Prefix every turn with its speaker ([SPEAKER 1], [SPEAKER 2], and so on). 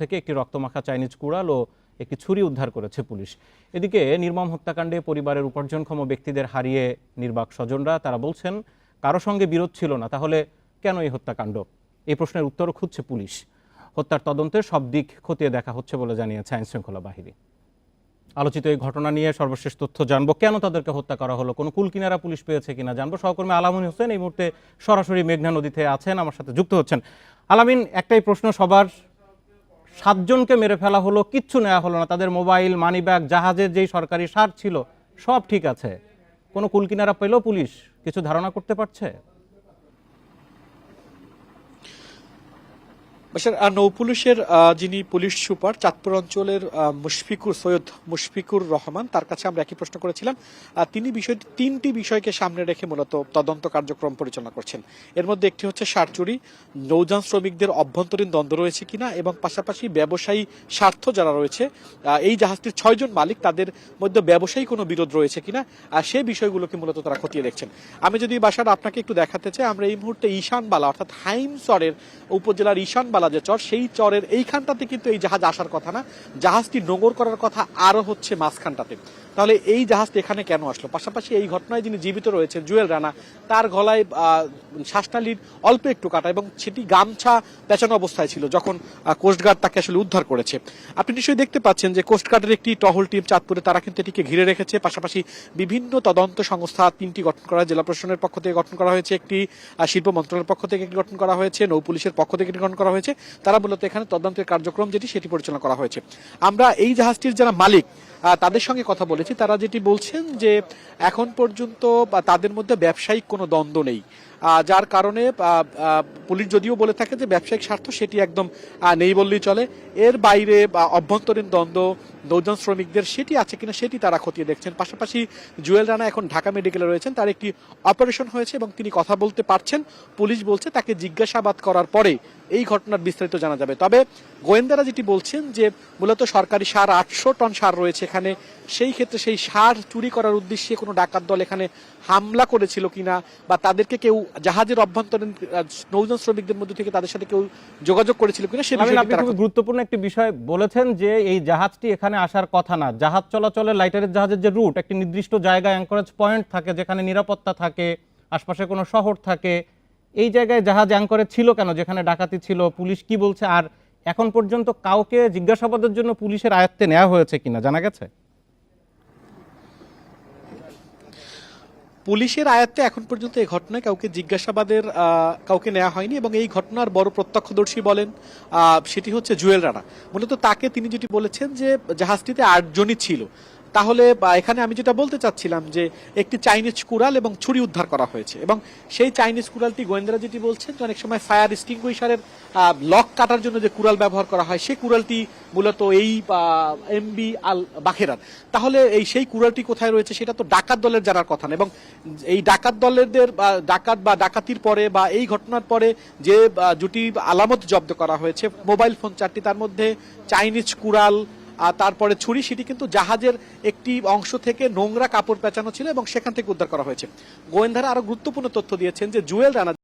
[SPEAKER 1] থেকে একটি রক্তমাখা চাইনিজ কুড়াল ও একটি ছুরি উদ্ধার করেছে পুলিশ। এদিকে নির্মম হত্যাকাণ্ডে পরিবারের উপার্জনক্ষম ব্যক্তিদের হারিয়ে নির্বাক স্বজনরা, তারা বলছেন, কারও সঙ্গে বিরোধ ছিল না, তাহলে কেন এই হত্যাকাণ্ড? এই প্রশ্নের উত্তরও খুঁজছে পুলিশ। হত্যার তদন্তের সব দিক খতিয়ে দেখা হচ্ছে বলে জানিয়েছে আইন শৃঙ্খলা বাহিনী। আলোচিত এই ঘটনা নিয়ে সর্বশেষ তথ্য জানব। কেন তাদেরকে হত্যা করা হলো? কোনো কুলকিনারা পুলিশ পেয়েছে কিনা জানব। সহকর্মী আলামিন হোসেন এই মুহূর্তে সরাসরি মেঘনা নদীতে আছেন, আমার সাথে যুক্ত হচ্ছেন। আলামিন, একটাই প্রশ্ন সবার সাতজনকে মেরে ফেলা হলো, কিচ্ছু নেওয়া হলো না। তাদের মোবাইল মানি ব্যাগ জাহাজের যেই সরকারি সার ছিল, সব ঠিক আছে। কোনো কুলকিনারা পেল পুলিশ কিছু ধারণা করতে পারছে?
[SPEAKER 2] বাসার নৌপুলিশের যিনি পুলিশ সুপার, চাঁদপুর অঞ্চলের মুশফিকুর, সৈয়দ মুশফিকুর রহমান, তার কাছে আমরা একই প্রশ্ন করেছিলাম। তিনি বিষয়টি তিনটি বিষয়কে সামনে রেখে মূলত তদন্ত কার্যক্রম পরিচালনা করছেন। এর মধ্যে একটি হচ্ছে সার চুরি, নৌযান শ্রমিকদের অভ্যন্তরীণ দ্বন্দ্ব রয়েছে কিনা, এবং পাশাপাশি ব্যবসায়ী স্বার্থ যারা রয়েছে এই জাহাজটির ছয়জন মালিক, তাদের মধ্যে ব্যবসায়ী কোনো বিরোধ রয়েছে কিনা আর সেই বিষয়গুলোকে মূলত তারা খতিয়ে দেখছেন। আমি যদি বাসার আপনাকে একটু দেখাতে চাই, আমরা এই মুহূর্তে ঈশানবালা অর্থাৎ হাইমসরের উপজেলার ঈশানবালা যে চর, সেই চরের এইখানটাতে কিন্তু এই জাহাজ আসার কথা না। জাহাজটি নোঙর করার কথা আরও হচ্ছে মাঝখানটাতে। তাহলে এই জাহাজটি এখানে কেন আসলো? পাশাপাশি এই ঘটনায় যিনি জীবিত রয়েছেন, জুয়েল রানা, তার গলায় শ্বাসনালীর অল্প একটু কাটা এবং সেটি গামছা পেঁচানো অবস্থায় ছিল যখন কোস্টগার্ড তাকে আসলে উদ্ধার করেছে। আপনি নিশ্চয়ই দেখতে পাচ্ছেন যে কোস্টগার্ডের একটি টহল টিম চাঁদপুরে তারা কিন্তু এটিকে ঘিরে রেখেছে। পাশাপাশি বিভিন্ন তদন্ত সংস্থা তিনটি গঠন করা, জেলা প্রশাসনের পক্ষ থেকে গঠন করা হয়েছে, একটি শিল্প মন্ত্রণালয়ের পক্ষ থেকে একটি গঠন করা হয়েছে, নৌ পুলিশের পক্ষ থেকে একটি গঠন করা হয়েছে। তারা মূলত এখানে তদন্তের কার্যক্রম যেটি, সেটি পরিচালনা করা হয়েছে। আমরা এই জাহাজটির যারা মালিক তাদের সঙ্গে কথা বলেছি। তারা যেটি বলছেন যে, এখন পর্যন্ত তাদের মধ্যে ব্যবসায়িক কোনো দ্বন্দ্ব নেই। যার কারণে পুলিশ যদিও বলে থাকে যে ব্যবসায়িক স্বার্থ সেটি একদম নেই বললেই চলে। এর বাইরে অভ্যন্তরীণ দ্বন্দ্ব দুজন শ্রমিকদের সেটি আছে কিনা সেটি তারা খতিয়ে দেখছেন। পাশাপাশি জুয়েল রানা এখন ঢাকা মেডিকেলে রয়েছেন, তার একটি অপারেশন হয়েছে এবং তিনি কথা বলতে পারছেন। পুলিশ বলছে তাকে জিজ্ঞাসাবাদ করার পরে এই ঘটনার বিস্তারিত জানা যাবে। তবে গোয়েন্দারা যেটি বলছেন যে মূলত সরকারি সার আটশো টন সার রয়েছে এখানে। সেই ক্ষেত্রে সেই সার চুরি করার উদ্দেশ্যে কোনো ডাকাত দল এখানে হামলা করেছিল কিনা বা তাদেরকে কেউ জাহাজের অভ্যন্তরীণ নৌজন শ্রমিকদের মধ্যে থেকে তাদের সাথে কেউ যোগাযোগ করেছিল কিনা সে
[SPEAKER 1] গুরুত্বপূর্ণ একটি বিষয় বলেছেন যে এই জাহাজটি এখানে আসার কথা না। জাহাজ চলাচলের লাইটারের জাহাজের যে রুট একটি নির্দিষ্ট জায়গায় অ্যাঙ্করেজ পয়েন্ট থাকে যেখানে নিরাপত্তা থাকে আশপাশে কোনো শহর থাকে। এই জায়গায় জাহাজ অ্যাঙ্করেজ ছিল কেন? যেখানে ডাকাতি ছিল পুলিশ কি বলছে? আর এখন পর্যন্ত কাউকে জিজ্ঞাসাবাদের জন্য পুলিশের আয়ত্তে নেওয়া হয়েছে কিনা, জানা গেছে?
[SPEAKER 2] পুলিশের আয়ত্তে এখন পর্যন্ত এই ঘটনায় কাউকে জিজ্ঞাসাবাদের কাউকে নেওয়া হয়নি এবং এই ঘটনার বড় প্রত্যক্ষদর্শী বলেন সেটি হচ্ছে জুয়েল রানা। মূলত তাকে তিনি যেটি বলেছেন যে জাহাজটিতে আটজনই ছিল। তাহলে এখানে আমি যেটা বলতে চাচ্ছিলাম যে, একটি চাইনিজ কুড়াল এবং ছুরি উদ্ধার করা হয়েছে। এবং সেই চাইনিজ কুড়ালটি গোয়েন্দারা যেটি বলছেন অনেক সময় ফায়ার এক্সটিংগুইশারের লক কাটার জন্য যে কুড়াল ব্যবহার করা হয়, সেই কুড়ালটি মূলত এই এমবি আল বাখেরার। তাহলে এই সেই কুড়ালটি কোথায় রয়েছে সেটা তো ডাকাত দলের জানার কথা না। এবং এই ডাকাত দলেরদের, বা, ডাকাত বা ডাকাতির পরে, বা এই ঘটনার পরে যে জুটি আলামত জব্দ করা হয়েছে, মোবাইল ফোন চারটি, তার মধ্যে চাইনিজ কুড়াল তারপরে ছুরি সেটি কিন্তু জাহাজের একটি অংশ থেকে নোংরা কাপড় পেঁচানো ছিল এবং সেখান থেকে উদ্ধার করা হয়েছে। গোয়েন্দারা আরও গুরুত্বপূর্ণ তথ্য দিয়েছেন যে জুয়েল রানা